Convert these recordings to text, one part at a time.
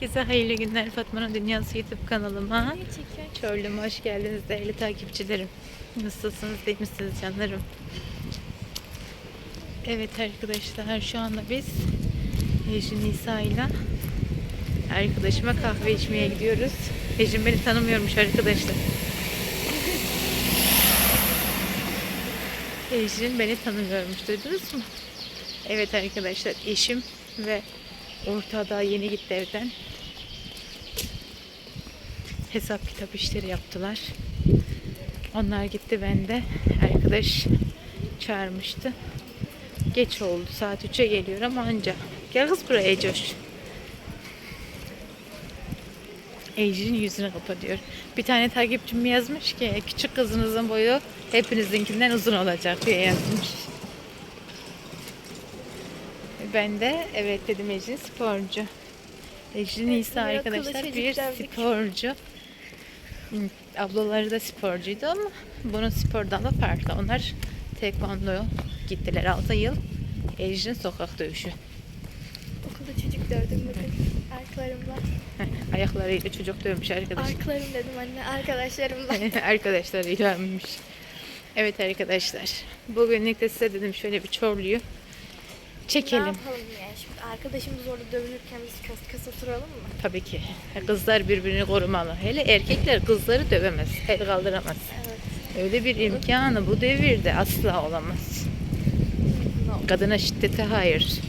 Herkese hayırlı günler Fatma'nın Dünyası YouTube kanalıma. Çorlu'ma hoş geldiniz değerli takipçilerim. Nasılsınız, değil misiniz canlarım? Evet arkadaşlar şu anda biz Ejin Nisa ile arkadaşıma kahve içmeye gidiyoruz. Ejin beni tanımıyormuş arkadaşlar. Ejin beni tanımıyormuş duydunuz mu? Evet arkadaşlar eşim ve ortada yeni gitti evden. Hesap kitap işleri yaptılar. Onlar gitti ben de arkadaş çağırmıştı. Geç oldu. Saat 3'e geliyor ama anca. Gel kız buraya Ecoş. Ejin yüzünü kapatıyor. Bir tane takipçim yazmış ki küçük kızınızın boyu hepinizinkinden uzun olacak diye yazmış. Ben de evet dedim Ejin sporcu. Ejin Evet, akıllı arkadaşlar bir sporcu. Ablaları da sporcuydu ama bunun spordan da farklı. Onlar tekvando gittiler 6 yıl. Ejin sokak dövüşü. Okulda çocuk dövdüm bugün. Arkalarımla. Heh, Ayaklarıyla çocuk dövmüş arkadaş. Arkalarım dedim anne. Arkadaşlarımla. Arkadaşlarıylamış. Evet arkadaşlar. Bugünlük de size dedim şöyle bir çorluyu ne çekelim. yapalım ya? Arkadaşımız orada dövünürken biz kas kas oturalım mı? Tabii ki. Kızlar birbirini korumalı. Hele erkekler kızları dövemez. El kaldıramaz. Evet. Öyle bir imkanı bu devirde asla olamaz. No. Kadına şiddete hayır.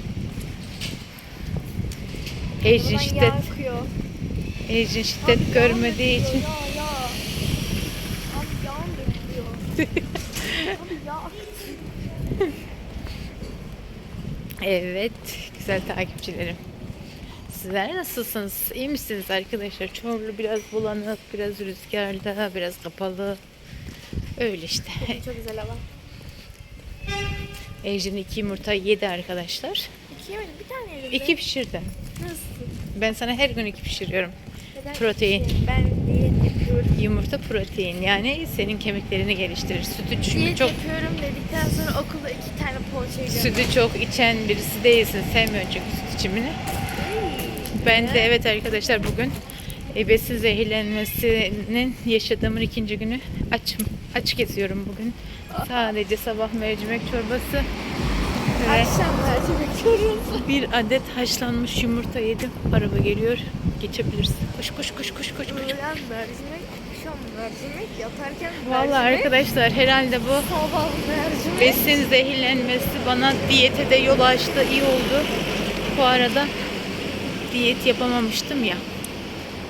Ejin şiddet. Ejin şiddet Abi görmediği için Yağ yağ. Abi yağ dökülüyor. Abi yağ. Evet, güzel takipçilerim. Sizler nasılsınız? İyi misiniz arkadaşlar? Çorlu biraz bulanık, biraz rüzgarlı, biraz kapalı. Öyle işte. Bugün çok güzel hava. Ejin iki yumurta yedi arkadaşlar. İki yemedim. Bir tane yedim. İki pişirdim. Nasıl? Ben sana her gün iki pişiriyorum. Neden Protein. iki? Ben yapıyorum. Yumurta protein yani senin kemiklerini geliştirir. Sütü çünkü Diyet çok yapıyorum dedikten sonra okulda iki tane poğaça yiyeceğim. sütü çok içen birisi değilsin. Sevmiyorsun çünkü süt içimini. Ben de evet arkadaşlar bugün besin zehirlenmesinin yaşadığımın ikinci günü açım. Aç geziyorum bugün. Sadece sabah mercimek çorbası ve Akşamlar bekliyorum. bir adet haşlanmış yumurta yedim. Araba geliyor. Geçebilirsin. Koş koş koş koş koş koş. Öğlen mercimek, akşam mercimek, yatarken mercimek, arkadaşlar herhalde bu sabah mercimek. besin zehirlenmesi bana diyete de yol açtı. iyi oldu. Bu arada diyet yapamamıştım ya.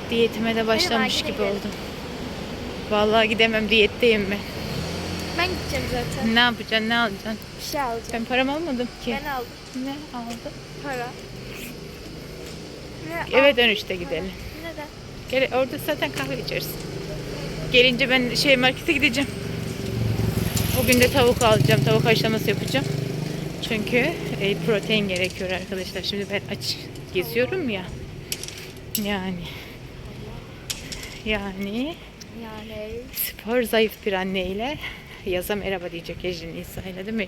Diyetime de başlamış gibi oldum. Vallahi gidemem diyetteyim ben. Ben gideceğim zaten. Ne yapacaksın? Ne alacaksın? Bir şey alacağım. Ben param almadım ki. Ben aldım Ne aldın? para. Ne Eve dönüşte gidelim. Neden? Gel orada zaten kahve içeriz. Gelince ben şey markete gideceğim. Bugün de tavuk alacağım. Tavuk haşlaması yapacağım. Çünkü e, protein gerekiyor arkadaşlar. Şimdi ben aç geziyorum ya. Yani. Yani Yani spor zayıf bir anneyle yaza merhaba diyecek Ejin İsa ile değil mi?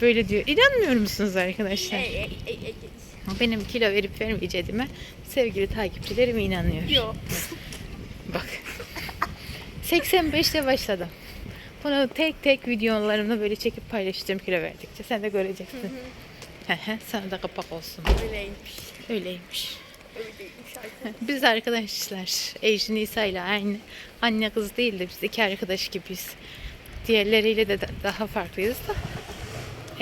Böyle diyor. İnanmıyor musunuz arkadaşlar? ey. Benim kilo verip vermeyeceğime sevgili takipçilerim inanıyor. Yok. Bak. 85'te başladım. Bunu tek tek videolarımda böyle çekip paylaşacağım kilo verdikçe. Sen de göreceksin. Hı hı, Sana da kapak olsun. Öyleymiş. Öyleymiş. Öyleymiş arkadaşlar. Biz arkadaşlar Ejin İsa ile aynı anne kız değil de biz iki arkadaş gibiyiz. Diğerleriyle de da- daha farklıyız da.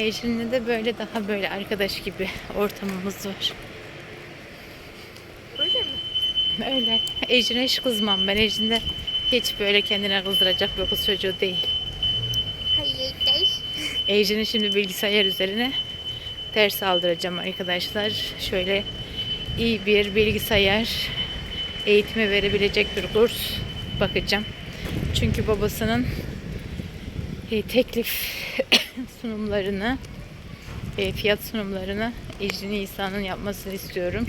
Ejin'le de böyle daha böyle arkadaş gibi ortamımız var. Öyle mi? Öyle. Ejin'e hiç kızmam ben. Ejin de hiç böyle kendine kızdıracak bir kız çocuğu değil. Hayır değil. Ejin'i şimdi bilgisayar üzerine ders aldıracağım arkadaşlar. Şöyle iyi bir bilgisayar eğitimi verebilecek bir kurs bakacağım. Çünkü babasının e, teklif sunumlarını e, fiyat sunumlarını Ejin İsa'nın yapmasını istiyorum.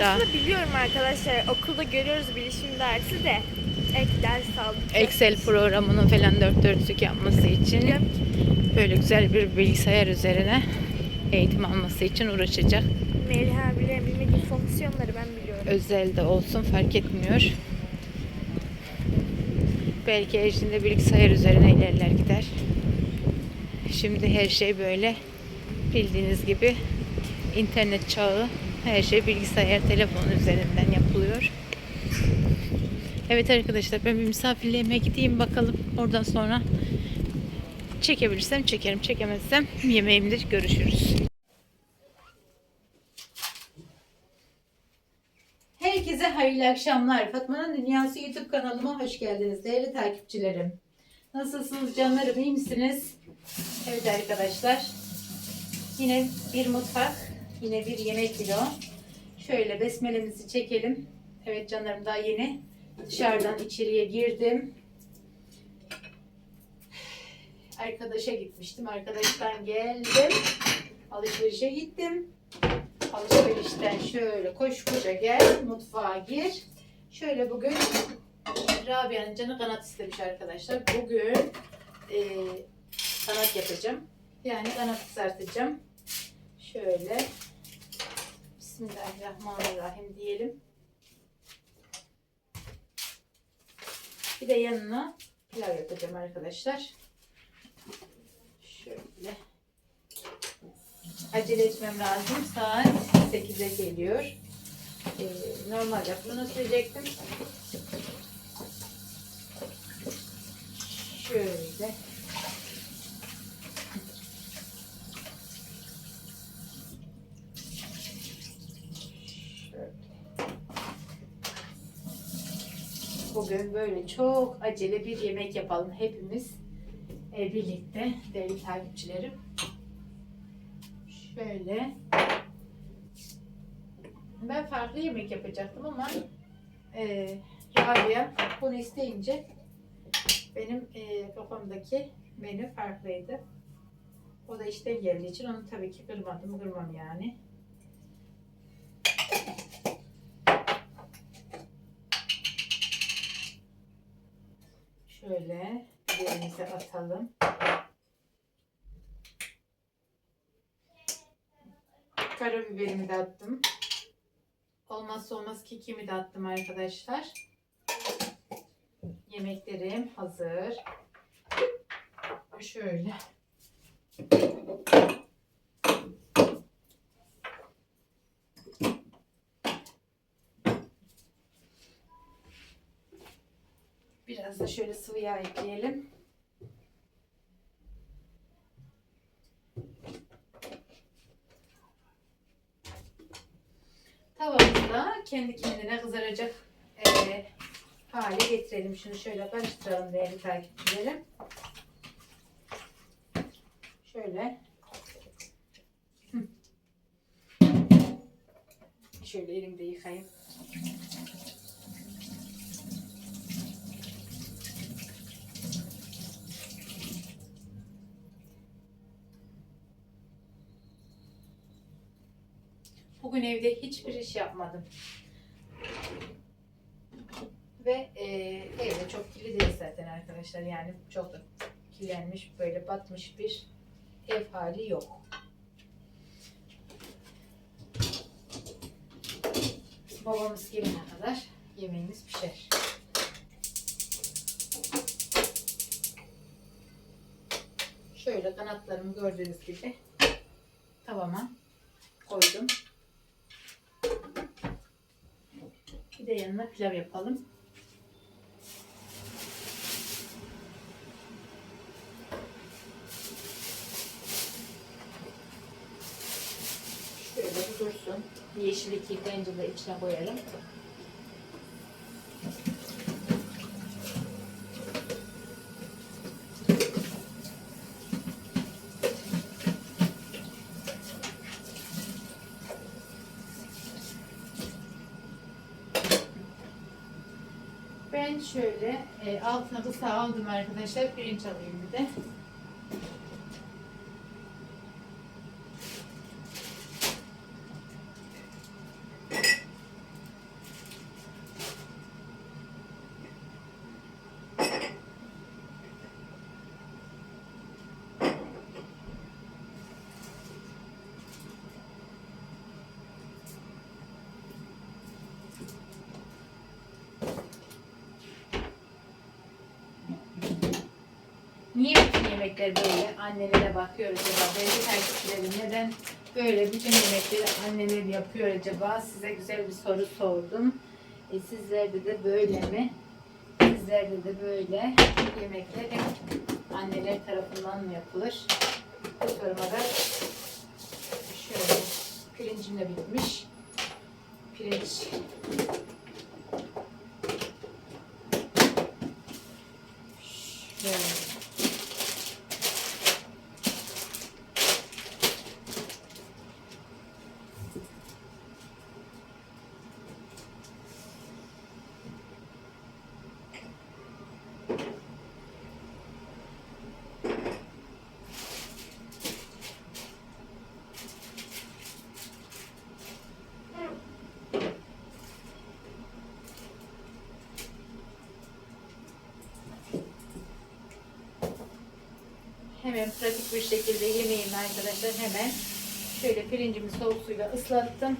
Daha Aslında biliyorum arkadaşlar okulda görüyoruz bilişim dersi de ek ders aldık. Excel programının falan dört dörtlük yapması için böyle güzel bir bilgisayar üzerine eğitim alması için uğraşacak. Meliha bile bilmediği fonksiyon fonksiyonları ben biliyorum. özel de olsun fark etmiyor. Belki eşinde bilgisayar üzerine ilerler gider. Şimdi her şey böyle bildiğiniz gibi internet çağı her şey bilgisayar telefon üzerinden yapılıyor. Evet arkadaşlar ben bir misafirliğime gideyim bakalım. Oradan sonra çekebilirsem çekerim çekemezsem yemeğimde görüşürüz. Hayırlı akşamlar. Fatma'nın Dünyası YouTube kanalıma hoş geldiniz değerli takipçilerim. Nasılsınız canlarım iyi misiniz? Evet arkadaşlar. Yine bir mutfak, yine bir yemek video. Şöyle besmelemizi çekelim. Evet canlarım daha yeni dışarıdan içeriye girdim. Arkadaşa gitmiştim. Arkadaştan geldim. Alışverişe gittim. Alışverişten şöyle koş koşa gel, mutfağa gir. Şöyle bugün Rabia'nın canı kanat istemiş arkadaşlar. Bugün e, kanat yapacağım. Yani kanat kızartacağım. Şöyle Bismillahirrahmanirrahim diyelim. Bir de yanına pilav yapacağım arkadaşlar. Acele etmem lazım. Saat 8'e geliyor. Ee, normalde bunu sürecektim. Şöyle. Bugün böyle çok acele bir yemek yapalım hepimiz e, birlikte değerli takipçilerim. Şöyle. Ben farklı yemek yapacaktım ama e, Rabia bunu isteyince benim e, kafamdaki menü farklıydı. O da işten geldiği için onu tabii ki kırmadım, kırmam yani. Şöyle biberimizi atalım. Karabiberimi de attım. Olmazsa olmaz kekimi de attım arkadaşlar. Yemeklerim hazır. Şöyle. Biraz da şöyle sıvı yağ ekleyelim. Kendi kendine kızaracak e, hale getirelim. Şunu şöyle karıştıralım değerli takipçilerim. Şöyle. Şöyle elimde yıkayayım. Bugün evde hiçbir iş yapmadım. Ve e, evde çok kirli değil zaten arkadaşlar. Yani çok da kirlenmiş, böyle batmış bir ev hali yok. Babamız gelene kadar yemeğimiz pişer. Şöyle kanatlarımı gördüğünüz gibi tavama koydum. Bir de yanına pilav yapalım. Şöyle bir dursun. Bir yeşillik yıkayınca da içine koyalım. Ben şöyle e, altına kısa aldım arkadaşlar. Pirinç alayım bir de. Yemekler böyle. Annelere bakıyoruz acaba. Belki takipçilerim neden böyle bütün yemekleri anneler yapıyor acaba? Size güzel bir soru sordum. E, sizlerde de böyle mi? Sizlerde de böyle yemekler anneler tarafından mı yapılır? Bu soruma da şöyle pirincim de bitmiş. Pirinç şöyle Hemen pratik bir şekilde yemeğimi arkadaşlar hemen şöyle pirincimi soğuk suyla ıslattım.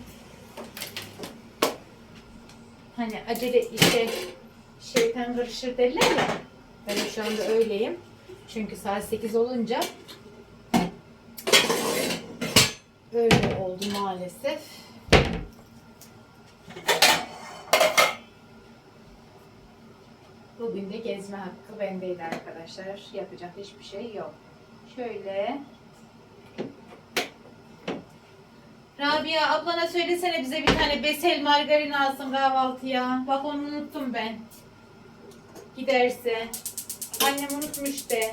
Hani acele işe şeytan karışır derler ya. Ben şu anda öyleyim. Çünkü saat 8 olunca öyle oldu maalesef. Bugün de gezme hakkı bendeydi arkadaşlar. Yapacak hiçbir şey yok. Şöyle. Rabia ablana söylesene bize bir tane besel margarin alsın kahvaltıya. Bak onu unuttum ben. Giderse. Annem unutmuş de.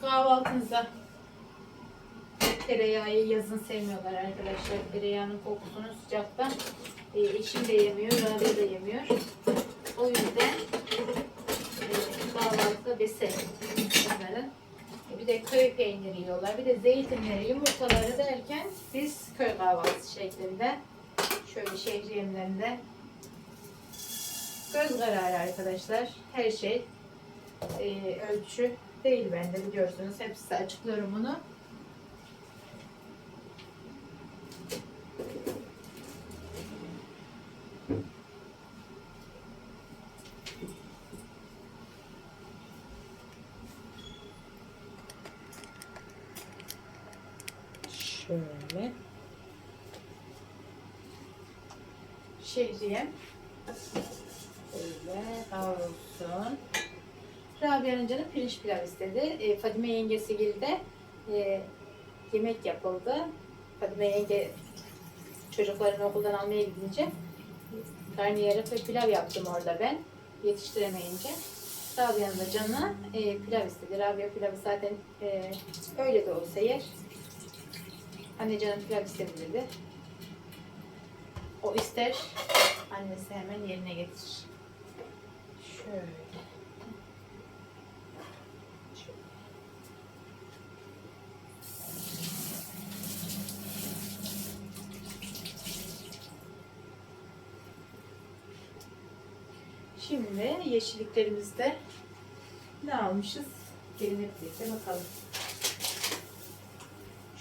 Kahvaltınıza. Tereyağı yazın sevmiyorlar arkadaşlar. Tereyağının kokusunu sıcakta. E, eşim de yemiyor, Rabia da yemiyor. O yüzden e, kahvaltıda onların. E, Bir de köy peyniri yiyorlar. Bir de zeytinleri, yumurtaları derken biz köy kahvaltısı şeklinde şöyle şehriyemlerinde göz kararı arkadaşlar. Her şey e, ölçü değil bende biliyorsunuz. Hep size açıklıyorum bunu. Şöyle. Şehriyem. Böyle kavrulsun. Rabia'nın canı pirinç pilav istedi. E, Fadime yengesi geldi. E, yemek yapıldı. Fadime yenge çocuklarını okuldan almaya gidince karnıyarık ve pilav yaptım orada ben. Yetiştiremeyince. Rabia'nın da canı e, pilav istedi. Rabia pilavı zaten e, öyle de olsa yer. Anne canım pilav istedi dedi. O ister. Annesi hemen yerine getirir. Şimdi yeşilliklerimizde ne almışız? Gelin hep birlikte bakalım.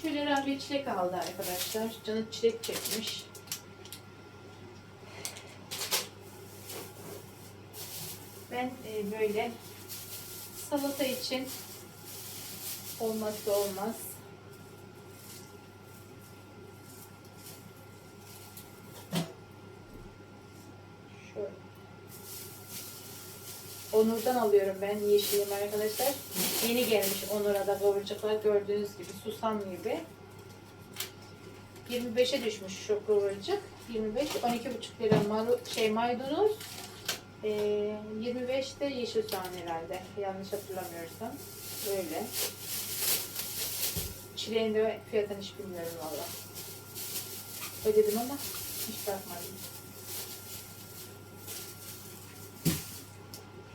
Şöyle Rabia çilek aldı arkadaşlar. Canı çilek çekmiş. Ben e, böyle salata için olmazsa olmaz. Şöyle. Onur'dan alıyorum ben yeşilim arkadaşlar. Yeni gelmiş Onur'a da kıvırcıklar gördüğünüz gibi susam gibi. 25'e düşmüş şu kıvırcık. 25 12,5 lira maru, şey maydanoz. Ee, 25 de yeşil soğan herhalde. Yanlış hatırlamıyorsam. Böyle. Çileğin de fiyatını hiç bilmiyorum valla. Ödedim ama hiç bakmadım.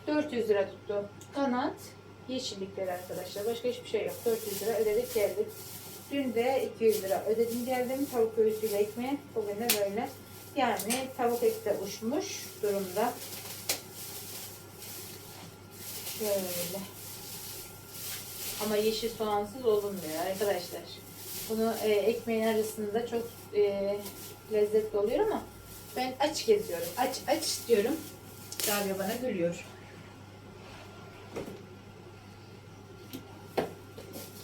400 lira tuttu. Kanat yeşillikleri arkadaşlar. Başka hiçbir şey yok. 400 lira ödedik geldik. Dün de 200 lira ödedim geldim. Tavuk göğsüyle ekmeği. Bugün de böyle. Yani tavuk eti de uçmuş durumda. Şöyle. Ama yeşil soğansız olunmuyor arkadaşlar. Bunu e, ekmeğin arasında çok e, lezzetli oluyor ama ben aç geziyorum. Aç aç istiyorum. Rabia bana gülüyor.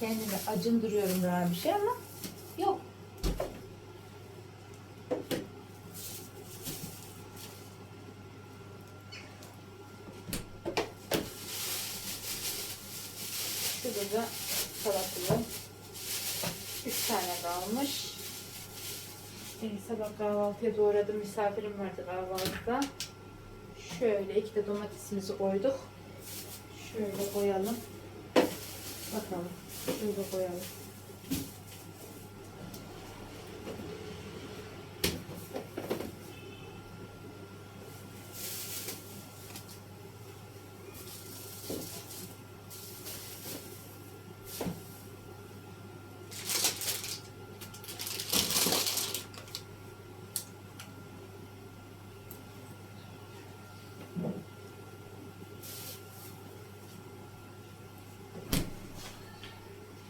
kendimi acındırıyorum bir şey ama yok. Şurada da salatalım. Üç tane kalmış. Ee, sabah kahvaltıya doğradım. Misafirim vardı kahvaltıda. Şöyle iki de domatesimizi koyduk. Şöyle koyalım. Bakalım. Şöyle koyalım.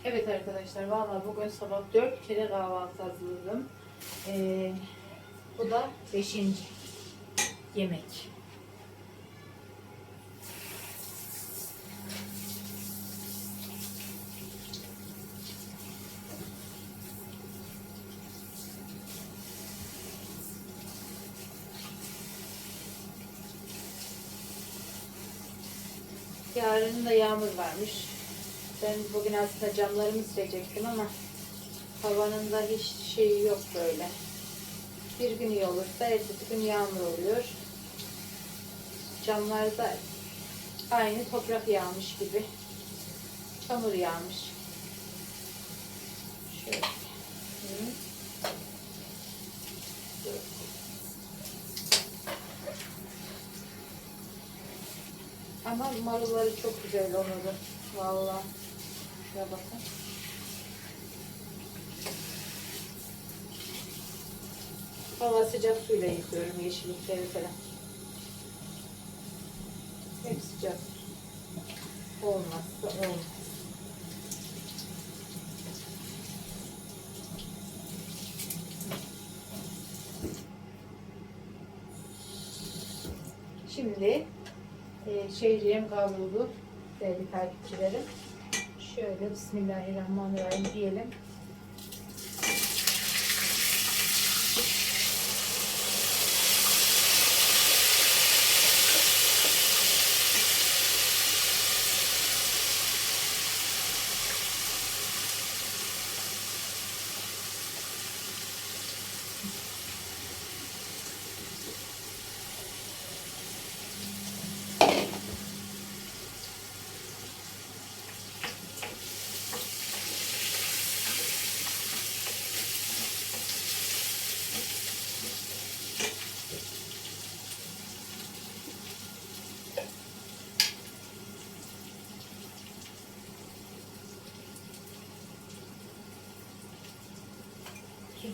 Evet arkadaşlar valla bugün sabah 4 kere kahvaltı hazırladım. Ee, bu da 5. yemek. Yarın da yağmur varmış. Ben bugün aslında camlarımı silecektim ama havanın da hiç şeyi yok böyle. Bir gün iyi olursa ertesi gün yağmur oluyor. Camlarda aynı toprak yağmış gibi. Çamur yağmış. Şöyle. Ama marulları çok güzel oldu. Vallahi. Şuna bakın. Hava sıcak suyla yıkıyorum yeşillikleri falan. Hep sıcak. Olmazsa olmaz. Şimdi e, şehriyem kavruldu değerli takipçilerim. Şöyle Bismillahirrahmanirrahim diyelim.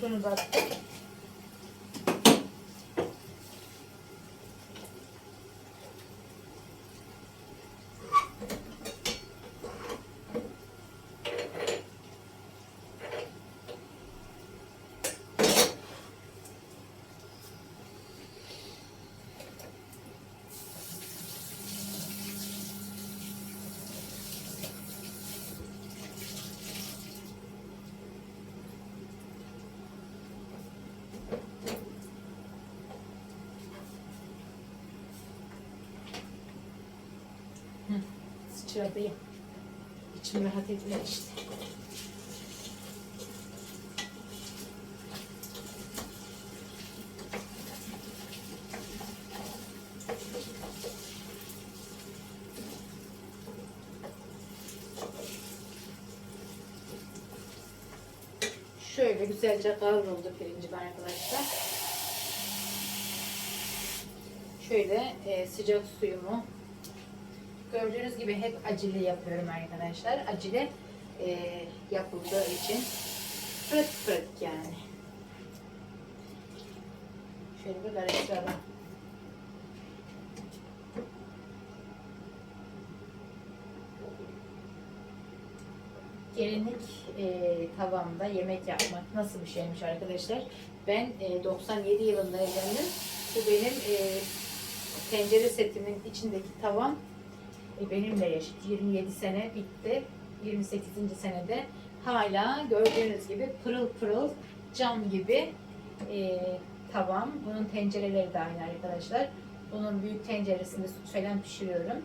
Tuzunu da ya. İçim rahat etmiyor işte. Şöyle güzelce kavruldu pirincim arkadaşlar. Şöyle e, sıcak suyumu Gördüğünüz gibi hep acele yapıyorum arkadaşlar. Acele e, yapıldığı için pratik pratik yani. Şöyle bir karıştıralım. Gelinlik e, tavamda yemek yapmak nasıl bir şeymiş arkadaşlar? Ben e, 97 yılında evlendim. Bu benim e, tencere setimin içindeki tavam benimle yaşadı. 27 sene bitti. 28. senede hala gördüğünüz gibi pırıl pırıl cam gibi e, tavam. Bunun tencereleri de aynı arkadaşlar. Bunun büyük tenceresinde süt falan pişiriyorum.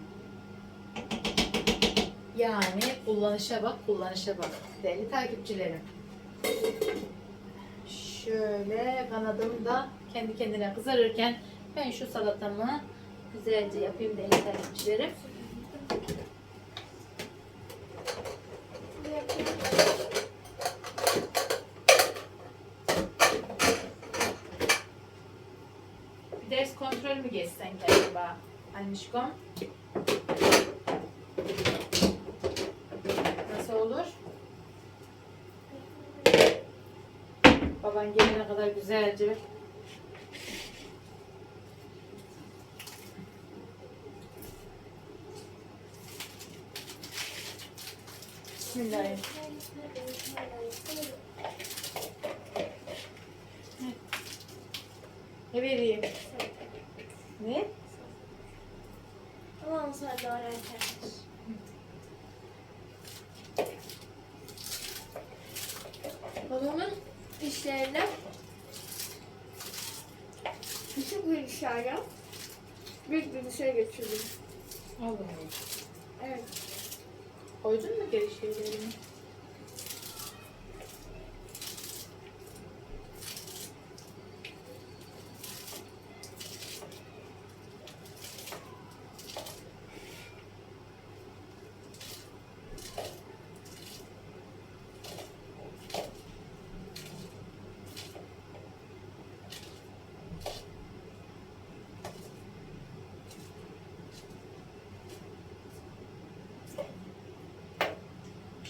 Yani kullanışa bak, kullanışa bak değerli takipçilerim. Şöyle kanadım da kendi kendine kızarırken ben şu salatamı güzelce yapayım değerli takipçilerim. Bir mü geçsen ki acaba Anişkom? Nasıl olur? Baban gelene kadar güzelce Bismillahirrahmanirrahim. Ne vereyim? Ne? Tamam sonra doğrarken. Babamın işlerine küçük bir dışarıya büyük bir dışarı götürdüm. Allah'ım. Evet. Koydun mu geri şeylerini?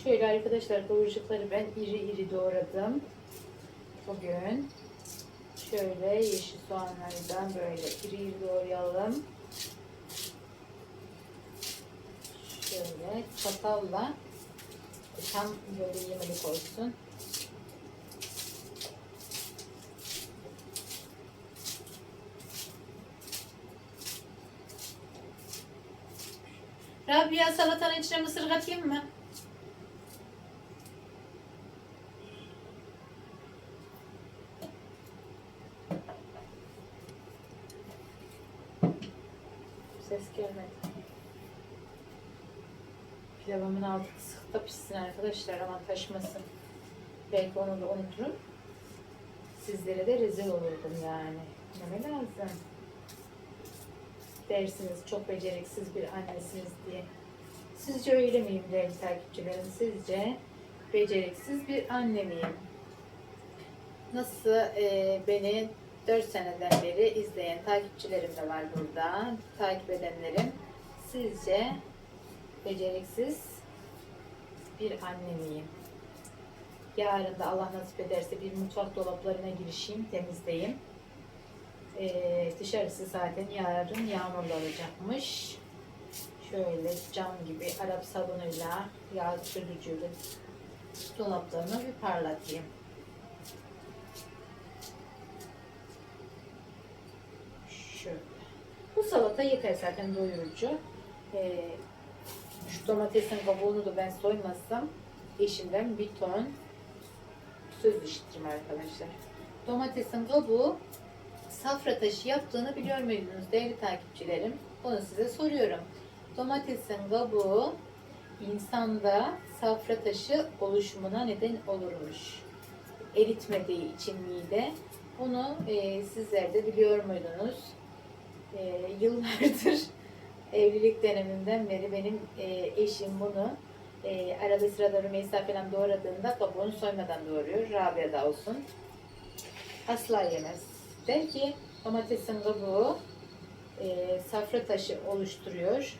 Şöyle arkadaşlar kıvırcıkları ben iri iri doğradım. Bugün şöyle yeşil soğanları da böyle iri iri doğrayalım. Şöyle çatalla tam böyle yemelik olsun. Rabia salatanın içine mısır katayım mı? Onu da unuturum. Sizlere de rezil olurdum yani. Yeme lazım. Dersiniz çok beceriksiz bir annesiniz diye. Sizce öyle miyim değerli takipçilerim? Sizce beceriksiz bir anne miyim? Nasıl e, beni 4 seneden beri izleyen takipçilerim de var burada. Takip edenlerim. Sizce beceriksiz bir anne miyim? Yarın da Allah nasip ederse bir mutfak dolaplarına girişeyim, temizleyeyim. Ee, dışarısı zaten yarın yağmurlu olacakmış. Şöyle cam gibi Arap sabunuyla, yağ sürücüyle dolaplarımı bir parlatayım. Şöyle. Bu salata yeter zaten doyurucu. Ee, şu domatesin kabuğunu da ben soymazsam eşimden bir ton söz işitirim arkadaşlar. Domatesin kabuğu safra taşı yaptığını biliyor muydunuz değerli takipçilerim? Onu size soruyorum. Domatesin kabuğu insanda safra taşı oluşumuna neden olurmuş. Eritmediği için mide. Bunu e, sizler de biliyor muydunuz? E, yıllardır evlilik döneminden beri benim e, eşim bunu e, arada sırada Rümeysa falan doğradığında kabuğunu soymadan doğruyor. Rabia da olsun. Asla yemez. Der ki domatesin kabuğu e, safra taşı oluşturuyor.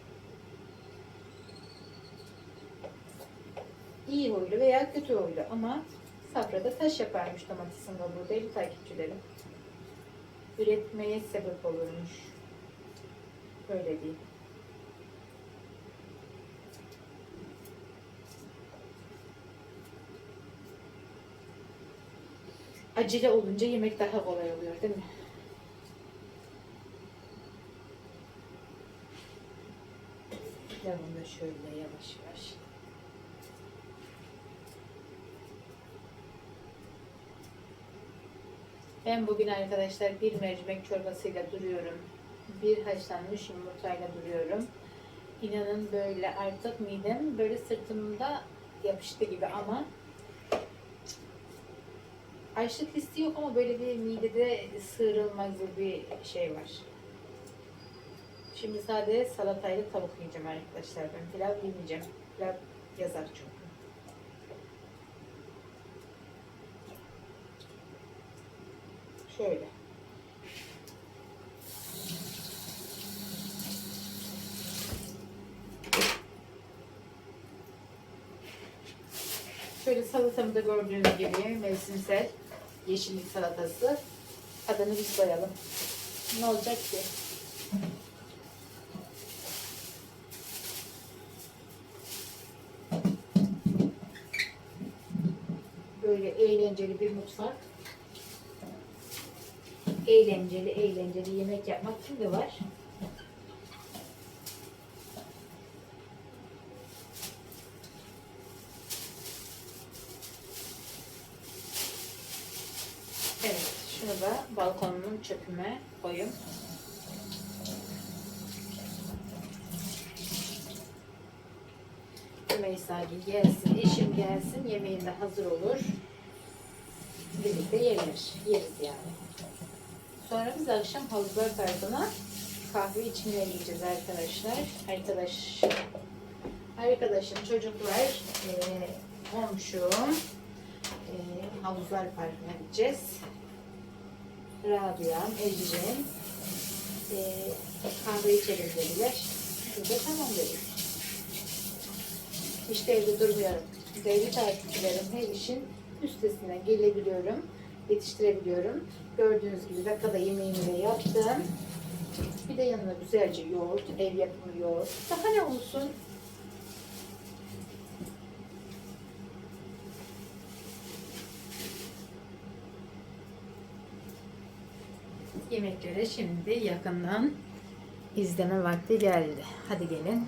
İyi huylu veya kötü huylu ama safrada taş yaparmış domatesin kabuğu değerli takipçilerim. Üretmeye sebep olurmuş. Böyle değil. acele olunca yemek daha kolay oluyor değil mi? Devamlı şöyle yavaş yavaş. Ben bugün arkadaşlar bir mercimek çorbasıyla duruyorum. Bir haşlanmış yumurtayla duruyorum. İnanın böyle artık midem böyle sırtımda yapıştı gibi ama açlık hissi yok ama böyle bir midede sığırılma gibi bir şey var. Şimdi sadece salatayla tavuk yiyeceğim arkadaşlar. Ben pilav yemeyeceğim. Pilav yazar çünkü. Şöyle. Şöyle salatamı da gördüğünüz gibi mevsimsel yeşillik salatası. Adını biz koyalım. Ne olacak ki? Böyle eğlenceli bir mutfak. Eğlenceli eğlenceli yemek yapmak şimdi var. Evet, şunu da çöpüme koyayım. Rümeysa gelsin, eşim gelsin, yemeğin de hazır olur. Birlikte yenir, yeriz yani. Sonra biz akşam havuzlar tarzına kahve içmeye gideceğiz arkadaşlar. Arkadaş, arkadaşım, çocuklar, eee komşum, eee havuzlar parkına gideceğiz. Rabia'm, Ecrin, eee kahve içelim dediler. Biz tamam dedik. İşte evde durmuyorum. Değerli takipçilerim her işin üstesinden gelebiliyorum. Yetiştirebiliyorum. Gördüğünüz gibi dakikada yemeğimi de yaptım. Bir de yanına güzelce yoğurt, ev yapımı yoğurt. Daha ne olsun? Yemeklere şimdi yakından izleme vakti geldi. Hadi gelin.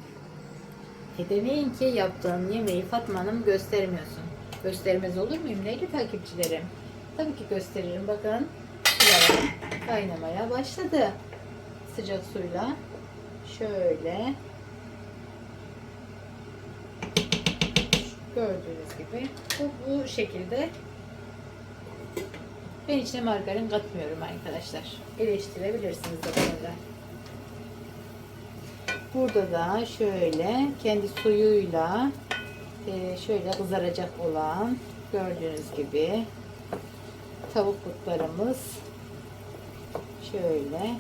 E ki yaptığın yemeği Fatma Hanım göstermiyorsun. Göstermez olur muyum neyli takipçilerim? Tabii ki gösteririm. Bakın kaynamaya başladı. Sıcak suyla. Şöyle. Gördüğünüz gibi. Bu, bu şekilde. Ben içine margarin katmıyorum arkadaşlar. Eleştirebilirsiniz de bunu da. Burada da şöyle kendi suyuyla e, şöyle kızaracak olan gördüğünüz gibi tavuk butlarımız şöyle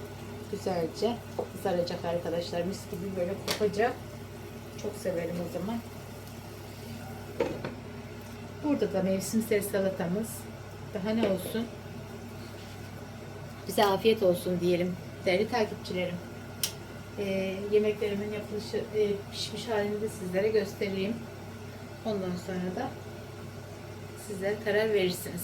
güzelce kızaracak arkadaşlar. Mis gibi böyle kokacak. Çok severim o zaman. Burada da mevsimsel salatamız. Daha ne olsun? Bize afiyet olsun diyelim değerli takipçilerim. Ee, yemeklerimin yapılışı e, pişmiş halini de sizlere göstereyim. Ondan sonra da sizler karar verirsiniz.